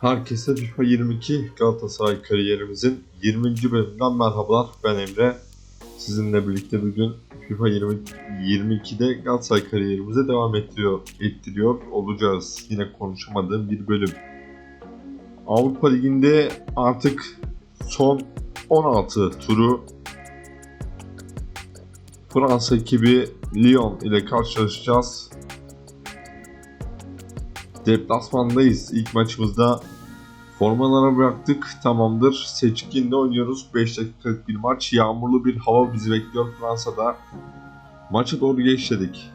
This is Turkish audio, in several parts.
Herkese FIFA 22 Galatasaray kariyerimizin 20. bölümünden merhabalar. Ben Emre. Sizinle birlikte bugün FIFA 20, 22'de Galatasaray kariyerimize devam ettiriyor, ettiriyor olacağız. Yine konuşamadığım bir bölüm. Avrupa Ligi'nde artık son 16 turu Fransa ekibi Lyon ile karşılaşacağız. Deplasmandayız. İlk maçımızda formalara bıraktık. Tamamdır. Seçkin'de oynuyoruz. 5 dakikalık bir maç. Yağmurlu bir hava bizi bekliyor Fransa'da. Maça doğru geçtik.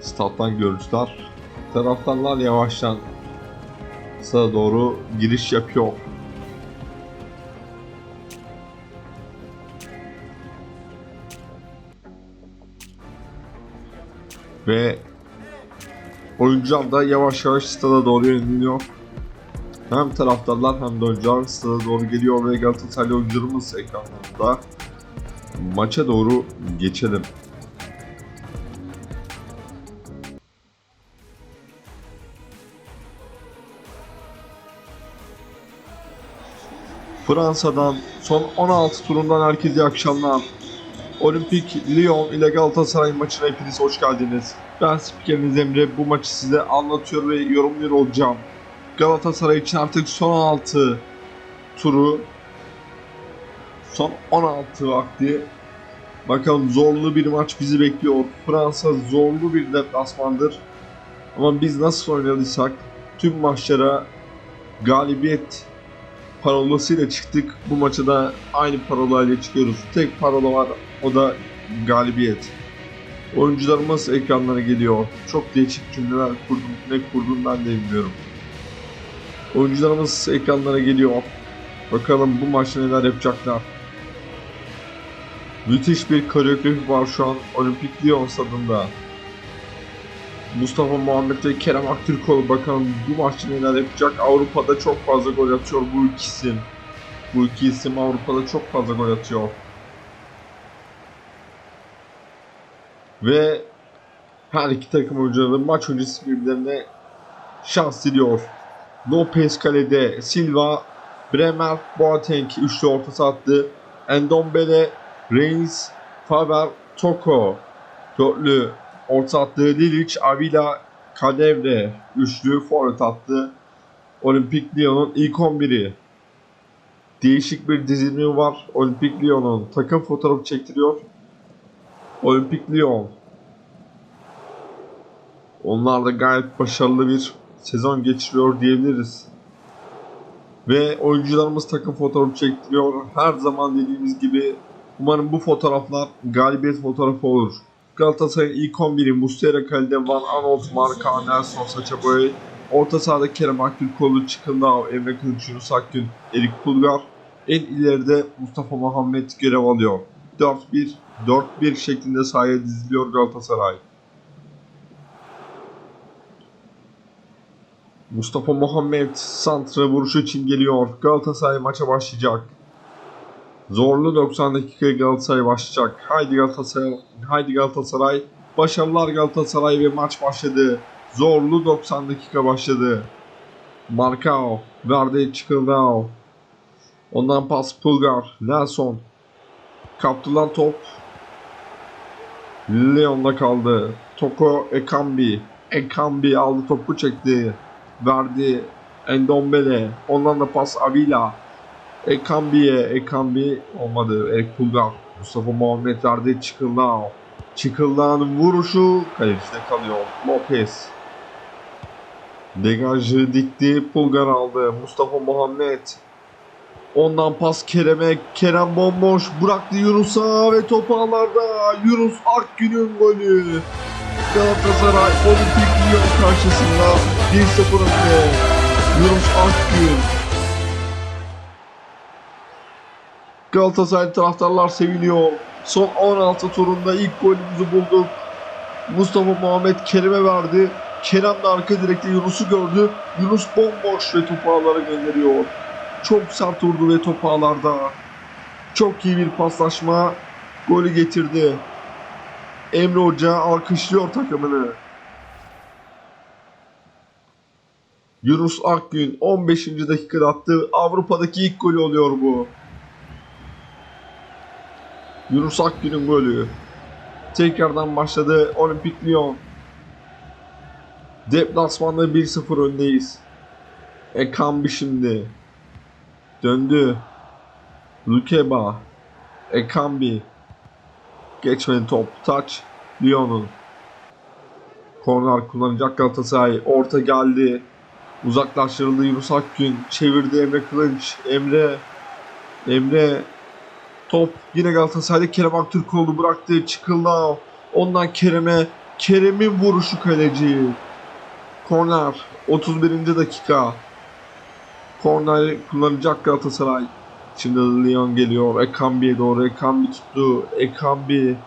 Stat'tan görüntüler. Taraftarlar yavaştan sağa doğru giriş yapıyor. Ve oyuncular da yavaş yavaş stada doğru yöneliyor. Hem taraftarlar hem de oyuncular stada doğru geliyor ve Galatasaraylı oyuncularımız ekranlarında. Maça doğru geçelim. Fransa'dan son 16 turundan herkese iyi akşamlar. Olimpik Lyon ile Galatasaray maçına hepiniz hoş geldiniz. Ben spikeriniz Emre. Bu maçı size anlatıyor ve yorumluyor olacağım. Galatasaray için artık son 16 turu son 16 vakti Bakalım zorlu bir maç bizi bekliyor. Fransa zorlu bir deplasmandır. Ama biz nasıl oynadıysak tüm maçlara galibiyet parolasıyla çıktık. Bu maça da aynı parolayla çıkıyoruz. Tek parola var o da galibiyet. Oyuncularımız ekranlara geliyor. Çok değişik cümleler kurdum. Ne kurdum ben de bilmiyorum. Oyuncularımız ekranlara geliyor. Bakalım bu maçta neler yapacaklar. Müthiş bir koreografi var şu an Olimpik Lyon stadında. Mustafa Muhammed ve Kerem Aktürkoğlu bakalım bu maçta neler yapacak. Avrupa'da çok fazla gol atıyor bu iki isim. Bu iki isim Avrupa'da çok fazla gol atıyor. Ve her iki takım oyuncuları maç öncesi birbirlerine şans diliyor. Lopez kalede, Silva, Bremer, Boateng üçlü orta sattı. Endombele, Reigns, Faber, Toko dörtlü orta attı. Lilic, Avila, Kadevre üçlü forvet attı. Olimpik Lyon'un ilk 11'i. Değişik bir dizilimi var. Olimpik Lyon'un takım fotoğrafı çektiriyor. Olimpik Lyon. Onlar da gayet başarılı bir sezon geçiriyor diyebiliriz. Ve oyuncularımız takım fotoğrafı çektiriyor. Her zaman dediğimiz gibi umarım bu fotoğraflar galibiyet fotoğrafı olur. Galatasaray'ın ilk 11'i Muslera kalede Van Aanholt, Marka, Nelson, Sacha Boey. Orta sahada Kerem Aktürkoğlu, Çıkındağ, Emre Kılıç, Yunus Akgün, Erik Pulgar. En ileride Mustafa Muhammed görev alıyor. 4-1, 4-1 şeklinde sahaya diziliyor Galatasaray. Mustafa Muhammed santra vuruşu için geliyor. Galatasaray maça başlayacak. Zorlu 90 dakika Galatasaray başlayacak. Haydi Galatasaray, haydi Galatasaray. Başarılar Galatasaray ve maç başladı. Zorlu 90 dakika başladı. Markao verdi Çıkıldao. Ondan pas Pulgar, Nelson. Kaptılan top Leon'da kaldı. Toko Ekambi. Ekambi aldı topu çekti. Verdi Endombele. Ondan da pas Avila. Ekambi'ye. Ekambi olmadı. Erik Pulgar. Mustafa Muhammed verdi Çıkıldao. Çıkıldağ'ın vuruşu kalecide kalıyor. Lopez. Degajı dikti. Pulgar aldı. Mustafa Muhammed. Ondan pas Kerem'e. Kerem bomboş. Bıraktı Yunus'a ve top ağlarda. Yunus Akgün'ün golü. Galatasaray Olimpik Lyon karşısında 1-0 önde. Yunus Akgün. Galatasaray taraftarlar seviniyor. Son 16 turunda ilk golümüzü bulduk. Mustafa Muhammed Kerem'e verdi. Kerem de arka direkte Yunus'u gördü. Yunus bomboş ve topu ağlara gönderiyor. Çok sert vurdu ve top ağlarda. Çok iyi bir paslaşma golü getirdi. Emre Hoca alkışlıyor takımını. Yunus Akgün 15. dakikada attığı Avrupa'daki ilk golü oluyor bu. Yunus Akgün'ün golü. Tekrardan başladı Olimpik Lyon. Deplasmanda 1-0 öndeyiz. Ekambi şimdi. Döndü. Lukeba. Ekambi. Geçmedi top. Taç. Lyon'un. Korner kullanacak Galatasaray. Orta geldi. Uzaklaştırıldı Yunus Akgün. Çevirdi Emre Kılınç. Emre. Emre. Top yine Galatasaray'da Kerem Aktürkoğlu bıraktı. Çıkıldı. Ondan Kerem'e. Kerem'in vuruşu kaleci. Korner. 31. dakika. Korner kullanacak Galatasaray. Şimdi Lyon geliyor. Ekambi'ye doğru. Ekambi tuttu. Ekambi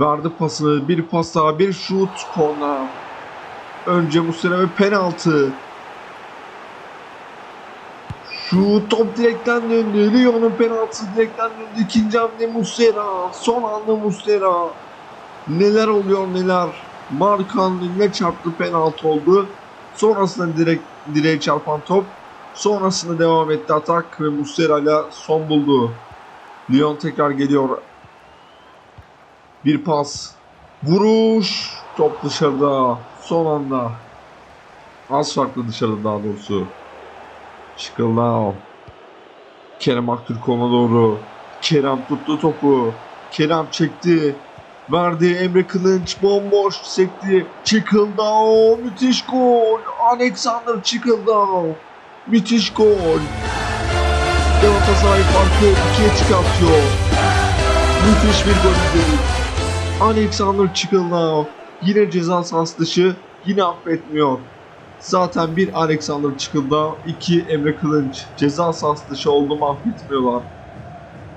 verdi pasını. Bir pas daha. Bir şut. Korner. Önce Muslera ve penaltı. Şu top direkten döndü. Lyon'un penaltısı direkten döndü. İkinci hamle Muslera. Son anda Muslera. Neler oluyor neler. Markan ne çarptı penaltı oldu. Sonrasında direkt direğe çarpan top. Sonrasında devam etti atak ve Muslera ile son buldu. Lyon tekrar geliyor. Bir pas. Vuruş. Top dışarıda. Son anda. Az farklı dışarıda daha doğrusu. Çıkıldao. Kerem Aktürkoğlu'na doğru. Kerem tuttu topu. Kerem çekti. Verdi Emre Kılınç bomboş sekti. Çıkıldao. Müthiş gol. Alexander Çıkıldao. Müthiş gol. Galatasaray farkı ikiye çıkartıyor. Müthiş bir gol izledik. Alexander Çıkıldao. Yine ceza sahası dışı. Yine affetmiyor. Zaten bir Alexander Çıkıldao, iki Emre Kılınç. Ceza sahası dışı oldu mu.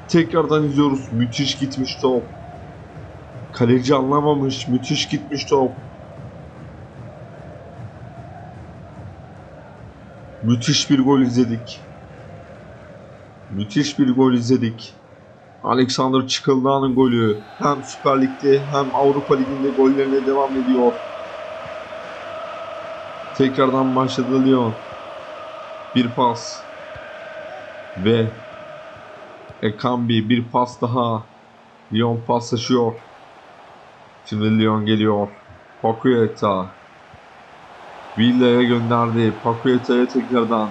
Tekrardan izliyoruz. Müthiş gitmiş top. Kaleci anlamamış. Müthiş gitmiş top. Müthiş bir gol izledik. Müthiş bir gol izledik. Alexander Çıkıldağ'ın golü hem Süper Lig'de hem Avrupa Ligi'nde gollerine devam ediyor. Tekrardan başladı Lyon. Bir pas. Ve Ekambi bir pas daha. Lyon paslaşıyor. Şimdi Lyon geliyor. Paqueta. Villa'ya gönderdi. Paqueta'ya tekrardan.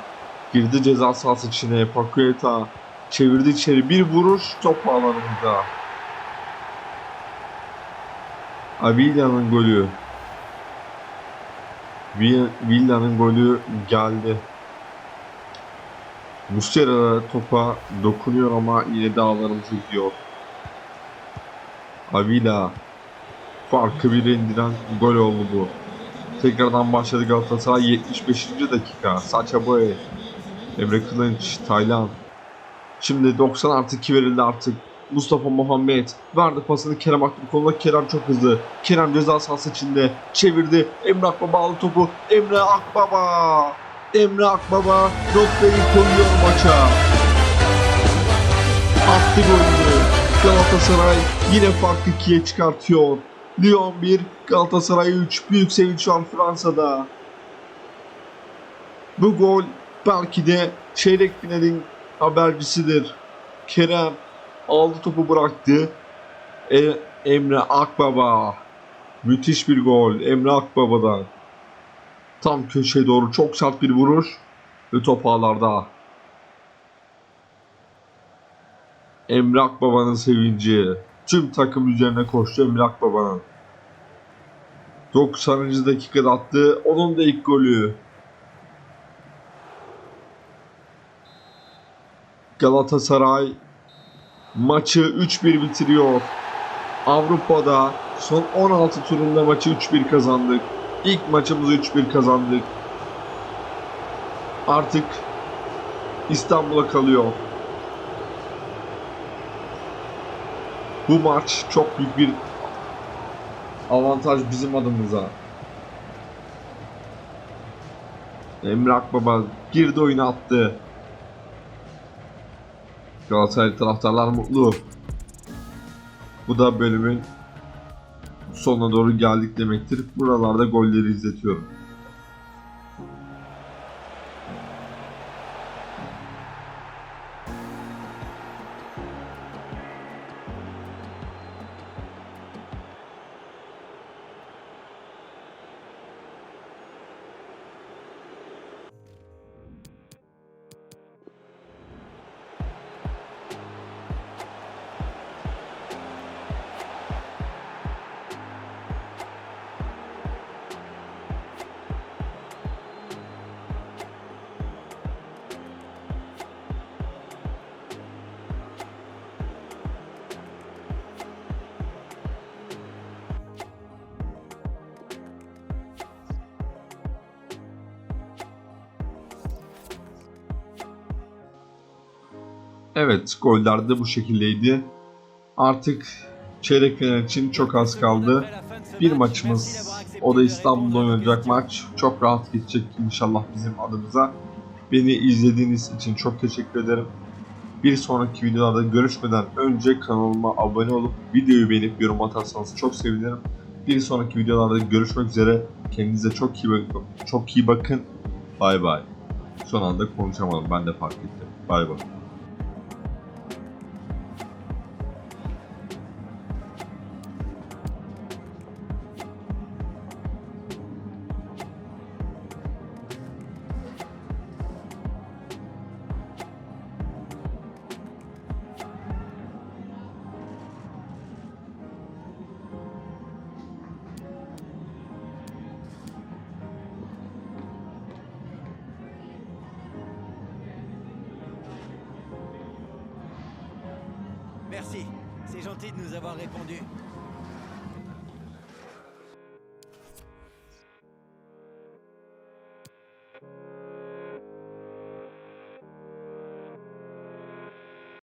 Girdi ceza sahası içine. Paqueta çevirdi içeri. Bir vuruş top alanında. Avilla'nın golü. Vi- Villa'nın golü geldi. Muslera topa dokunuyor ama yine dağlarımızı gidiyor. Avila farkı bir indiren gol oldu bu. Tekrardan başladı Galatasaray 75. dakika. Sacha Boey, Emre Kılınç, Taylan. Şimdi 90 artı 2 verildi artık. Mustafa Muhammed verdi pasını Kerem Aktürkoğlu'na. Kerem çok hızlı. Kerem ceza sahası içinde çevirdi. Emre Akbaba aldı topu. Emre Akbaba. Emre Akbaba noktayı koyuyor maça. Attı golünü. Galatasaray yine farkı 2'ye çıkartıyor. Lyon 1, Galatasaray 3. Büyük sevinç var Fransa'da. Bu gol belki de çeyrek finalin habercisidir. Kerem aldı topu bıraktı. E, Emre Akbaba. Müthiş bir gol Emre Akbaba'dan. Tam köşeye doğru çok sert bir vuruş ve top ağlarda. Emre Akbaba'nın sevinci. Tüm takım üzerine koştu Emre Akbaba'nın. 90. dakikada attı. Onun da ilk golü. Galatasaray maçı 3-1 bitiriyor. Avrupa'da son 16 turunda maçı 3-1 kazandık. İlk maçımızı 3-1 kazandık. Artık İstanbul'a kalıyor. Bu maç çok büyük bir avantaj bizim adımıza. Emre Akbaba girdi oyuna attı. Galatasaray taraftarlar mutlu. Bu da bölümün sonuna doğru geldik demektir. Buralarda golleri izletiyorum. Evet, goller de bu şekildeydi. Artık çeyrek final için çok az kaldı. Bir maçımız, o da İstanbul'da oynanacak maç. Çok rahat geçecek inşallah bizim adımıza. Beni izlediğiniz için çok teşekkür ederim. Bir sonraki videolarda görüşmeden önce kanalıma abone olup videoyu beğenip yorum atarsanız çok sevinirim. Bir sonraki videolarda görüşmek üzere. Kendinize çok iyi bakın. Çok iyi bakın. Bay bay. Son anda konuşamadım. Ben de fark ettim. Bay bay. Merci, c'est gentil de nous avoir répondu.